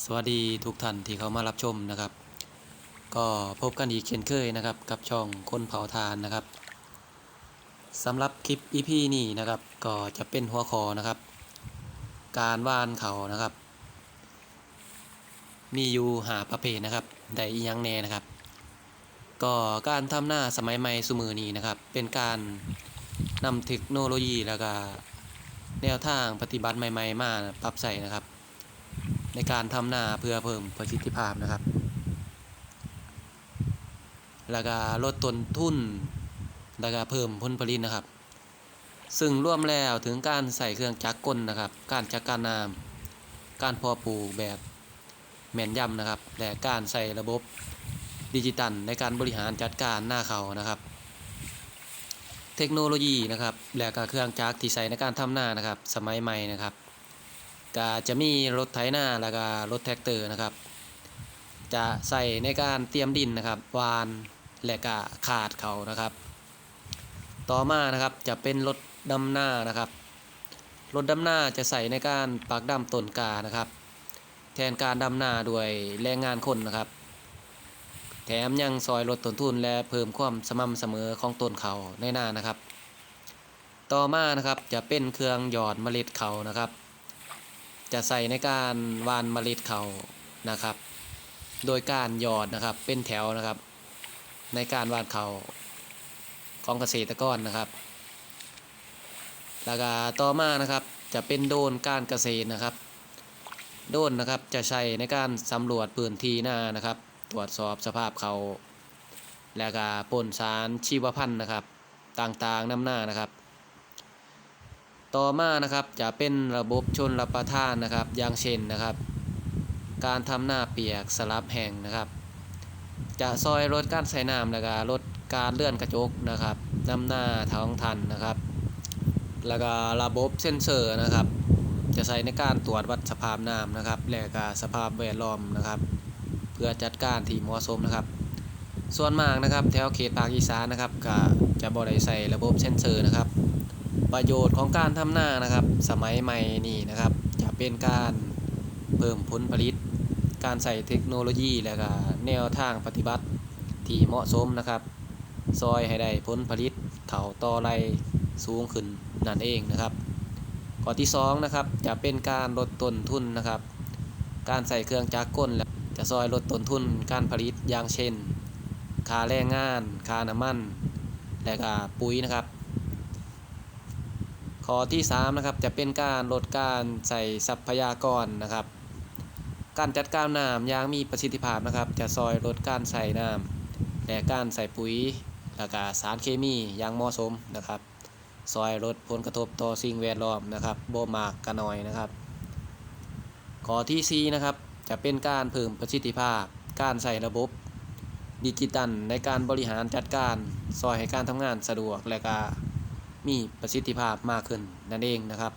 สวัสดีทุกท่านที่เข้ามารับชมนะครับ ก็พบกันอีกเช่นเคยนะครับ กับช่องคนเผาทานนะครับสำหรับคลิป EP นี้นะครับ ก็จะเป็นหัวข้อนะครับ การว่านเขานะครับ มีอยู่หาประเภทนะครับได้อียังแน่นะครับ ก็การทำหน้าสมัยใหม่สมือนี้นะครับ เป็นการนำเทคโนโลยีแล้วก็แนวทางปฏิบัติใหม่ ๆ มาปรับใส่นะครับ ในการทำนาเพื่อเพิ่มประสิทธิภาพนะครับ แล้วก็ลดต้นทุน แล้วก็เพิ่มผลผลิตนะครับ ซึ่งร่วมแล้วถึงการใส่เครื่องจักรกลนะครับ การจัดการน้ำการเพอปลูกแบบแม่นยำนะครับ และการใส่ระบบดิจิตัลในการบริหารจัดการหน้าเขานะครับ เทคโนโลยีนะครับ และก็เครื่องจักรที่ใส่ในการทำนานะครับ สมัยใหม่นะครับ ก็จะมีรถไถนาแล้วก็รถแท็กเตอร์นะครับ จะใส่ในการเตรียมดินนะครับวานและก็ขาดเขานะครับ ต่อมานะครับจะเป็นรถดำหน้านะครับรถดำหน้าจะใส่ในการปักดำต้นกานะครับ แทนการดำหน้าด้วยแรงงานคนนะครับ แถมยังซอยลดต้นทุนและเพิ่มความสม่ำเสมอของต้นเขาในหน้านะครับ ต่อมานะครับจะเป็นเครื่องหยอดเมล็ดเขานะครับ จะใส่ในการวานเมล็ดเขานะครับ โดยการหยอดนะครับเป็นแถวนะครับ ในการวานเขาของเกษตรกรนะครับแล้วก็ต่อมานะครับจะเป็นโดนการเกษตรนะครับ โดนนะครับจะใช้ในการสำรวจพื้นที่หน้านะครับ ตรวจสอบสภาพเขา แล้วก็ปนสารชีวพันธุ์นะครับ ต่างๆน้ำหน้านะครับ ต่อมานะครับจะเป็นระบบชนรับประทานนะครับ อย่างเช่นนะครับ การทำหน้าเปียกสลับแห้งนะครับ จะซอยลดการใช้น้ำแล้วก็ลดการเลื่อนกระจกนะครับนำหน้าท้องทันนะครับ แล้วก็ระบบเซ็นเซอร์นะครับ จะใช้ในการตรวจวัดสภาพน้ำนะครับ และก็สภาพแวดล้อมนะครับ เพื่อจัดการที่เหมาะสมนะครับ ส่วนมากนะครับแถวเขตภาคอีสานนะครับก็จะบ่ได้ใส่ระบบเซ็นเซอร์นะครับ ประโยชน์ของการทำนานะครับ สมัยใหม่นี่นะครับ จะเป็นการเพิ่มผลผลิต การใส่เทคโนโลยีและก็แนวทางปฏิบัติที่เหมาะสมนะครับ ซอยให้ได้ผลผลิตเข่าต่อไรสูงขึ้นนั่นเองนะครับข้อที่สองนะครับจะเป็นการลดต้นทุนนะครับ การใส่เครื่องจักรกลและจะซอยลดต้นทุนการผลิตอย่างเช่นค่าแรงงานค่าน้ำมัน และก็ปุ๋ยนะครับ ข้อที่3นะครับจะเป็นการลดการใส่ทรัพยากรนะครับ การจัดการน้ำอย่างมีประสิทธิภาพนะครับ จะซอยลดการใส่น้ำและการใส่ปุ๋ยและก็สารเคมีอย่างเหมาะสมนะครับ ซอยลดผลกระทบต่อสิ่งแวดล้อมนะครับโบมากกะน้อยนะครับ ข้อที่4นะครับจะเป็นการเพิ่มประสิทธิภาพ การใส่ระบบดิจิตัลในการบริหารจัดการซอยให้การทำงานสะดวกและก็ มีประสิทธิภาพมากขึ้นนั่นเองนะครับ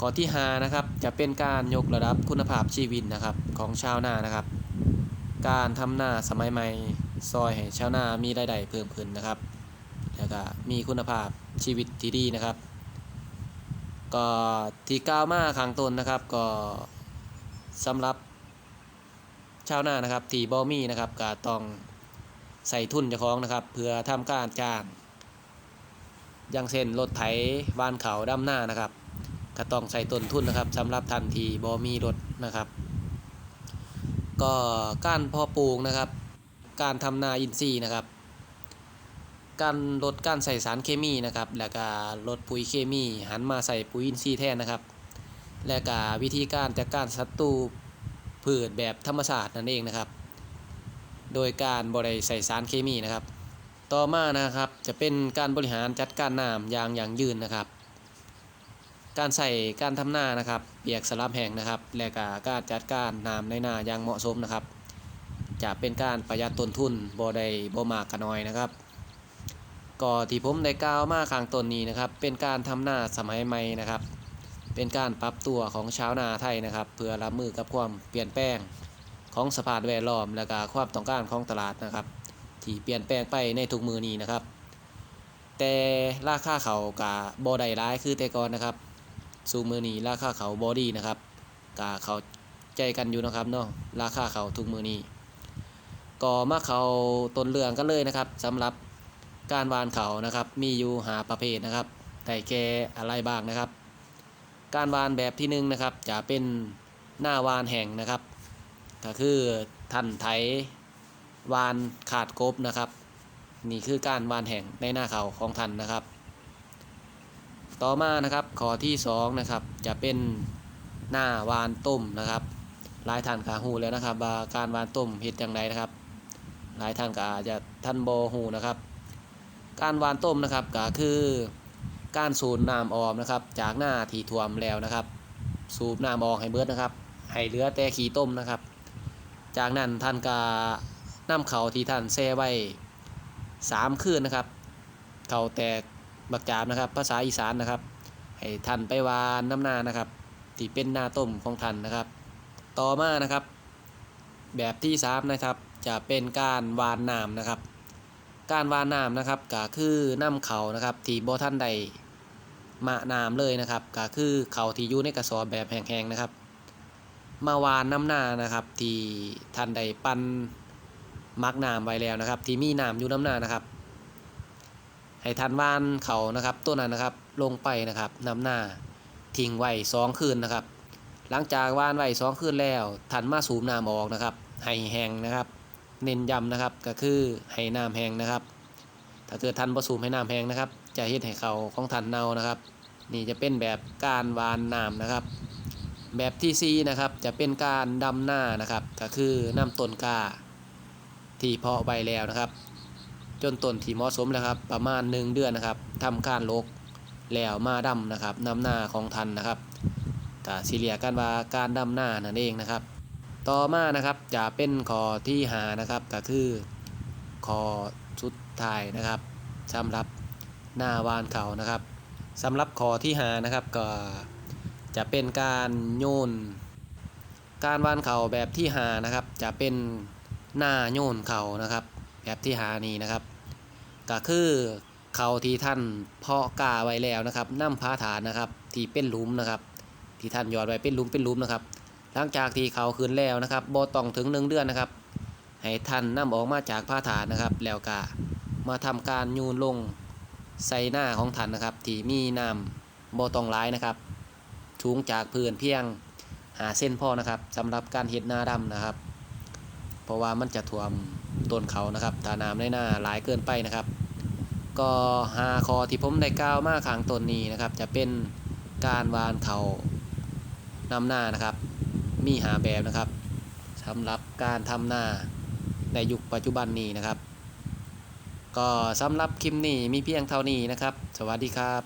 ข้อที่5นะครับจะเป็นการยกระดับคุณภาพชีวิตนะครับของชาวนานะครับ การทำนาสมัยใหม่ซอยให้ชาวนามีรายได้เพิ่มขึ้นนะครับแล้วก็มีคุณภาพชีวิตที่ดีนะครับก็ที่กล่าวมาข้างต้นนะครับก็สำหรับชาวนานะครับที่บ่มีนะครับก็ต้องใส่ทุนเจ้าของนะครับ เพื่อทำการจ้าง อย่างเช่นรถไถวานเขาดำหน้านะครับก็ต้องใส่ต้นทุนนะครับสำหรับทันทีบอมีรถนะครับ ก็การพอปลูกนะครับ การทำนาอินทรีย์นะครับ การลดการใส่สารเคมีนะครับ แล้วก็ลดปุ๋ยเคมี หันมาใส่ปุ๋ยอินทรีย์แทนนะครับ และก็วิธีการจัดการศัตรูพืชแบบธรรมชาตินั่นเองนะครับ โดยการบริใส่สารเคมีนะครับ ต่อมานะครับจะเป็นการบริหารจัดการน้ำอย่างอย่างยืนนะครับ การใส่การทำหน้านะครับ เปียกสลับแห้งนะครับ และก็การจัดการน้ำในนาอย่างเหมาะสมนะครับ จะเป็นการประหยัดต้นทุนบ่ได้บ่มากกะน้อยนะครับก็ที่ผมได้กล่าวมาข้างต้นนี้นะครับ เป็นการทำหน้าสมัยใหม่นะครับ เป็นการปรับตัวของชาวนาไทยนะครับ เพื่อรับมือกับความเปลี่ยนแปลงของสภาพแวดล้อมและก็ความต้องการของตลาดนะครับ ที่เปลี่ยนแปลงไปในทุกมือนี้นะครับ แต่ราคาเขากะบอได้ร้ายคือแต่ก่อนนะครับสู่มือนี้ราคาเขาบอดีนะครับกะเขาใจกันอยู่นะครับเนาะราคาเขาทุกมือนี้ก็มาเขาต้นเรื่องกันเลยนะครับสำหรับการวานเขานะครับ มีอยู่หาประเภทนะครับแต่แกอะไรบ้างนะครับ การวานแบบที่หนึ่งนะครับจะเป็นหน้าวานแห่งนะครับ ก็คือท่านไถ วานขาดกบนะครับ นี่คือการวานแห่งในหน้าเขาของท่านนะครับ ต่อมานะครับข้อที่สองนะครับจะเป็นหน้าวานต้มนะครับหลายท่านก็ฮู้แล้วนะครับว่าการวานต้มเฮ็ดอย่างไรนะครับ หลายท่านก็อาจจะท่านโบ่ฮู้นะครับ การวานต้มนะครับก็คือการสูบน้ำออมนะครับ จากหน้าที่ท่วมแล้วนะครับ สูบน้ำออกให้เบิดนะครับให้เหลือแต่ขี้ต้มนะครับ จากนั้นท่านก็ นำเขาที่ท่านแช่ไว้สามคืนนะครับ เขาแตกบักจาบนะครับ ภาษาอีสานนะครับ ให้ท่านไปวานน้ำหน้านะครับ ที่เป็นหน้าต้มของท่านนะครับ ต่อมานะครับ แบบที่สามนะครับจะเป็นการวานน้ำนะครับ การวานน้ำนะครับก็คือน้ำเขานะครับที่บ่ท่านใดมะน้ำเลยนะครับก็คือเขาที่อยู่ในกระสอบแบบแห้งๆนะครับ มาวานน้ำหน้านะครับ ที่ท่านใดปั้น มักน้ำไว้แล้วนะครับ ที่มีน้ำอยู่น้ำหน้านะครับ ให้ท่านวานเขานะครับตัวนั้นนะครับลงไปนะครับน้ำหน้าทิ้งไว้สองคืนนะครับ หลังจากวานไว้สองคืนแล้วท่านมาสูบน้ำออกนะครับให้แห้งนะครับ เน้นย้ำนะครับก็คือให้น้ำแห้งนะครับ ถ้าเกิดท่านผสมให้น้ำแห้งนะครับ จะเฮ็ดให้เขาของท่านเน่านะครับ นี่จะเป็นแบบการวานน้ำนะครับ แบบที่ซีนะครับจะเป็นการดำหน้านะครับ ก็คือนำต้นกล้า ที่เพาะไว้แล้วนะครับ จนต้นที่เหมาะสมแล้วครับ ประมาณ 1 เดือนนะครับทำการลกแล้วมาดำนะครับนำหน้าของท่านนะครับแต่สิเรียกันว่าการดำหน้านั่นเองนะครับ ต่อมานะครับจะเป็นขอที่หานะครับก็คือขอสุดท้ายนะครับสำหรับหน้าวานเขานะครับสำหรับขอที่หานะครับก็จะเป็นการโยนการวานเข่าแบบที่หานะครับ จะเป็น หน้าโยนเขานะครับแบบที่หานี้นะครับ ก็คือเขาที่ท่านเพาะกาไว้แล้วนะครับน้ำพาฐานนะครับ ที่เป็นลุมนะครับ ที่ท่านยอดไว้เป็นลุมเป็นลุมนะครับ หลังจากที่เขาคืนแล้วนะครับบ่ต้องถึงหนึ่งเดือนนะครับ ให้ท่านนำออกมาจากผ้าฐานนะครับ แล้วก็มาทำการยูนลงใส่หน้าของท่านนะครับ ที่มีน้ำบ่ต้องร้ายนะครับสูงจากพื้นเพียงหาเส้นพ่อนะครับสำหรับการเห็ดนาดำนะครับ เพราะว่ามันจะท่วมต้นเขานะครับถ้าน้ำในหน้าหลายเกินไปนะครับ ก็หาคอที่ผมได้กล่าวมาข้างต้นนี้นะครับ จะเป็นการวานเขานำหน้านะครับ มีหาแบบนะครับสำหรับการทำหน้าในยุคปัจจุบันนี้นะครับ ก็สำหรับคลิปนี้มีเพียงเท่านี้นะครับ สวัสดีครับ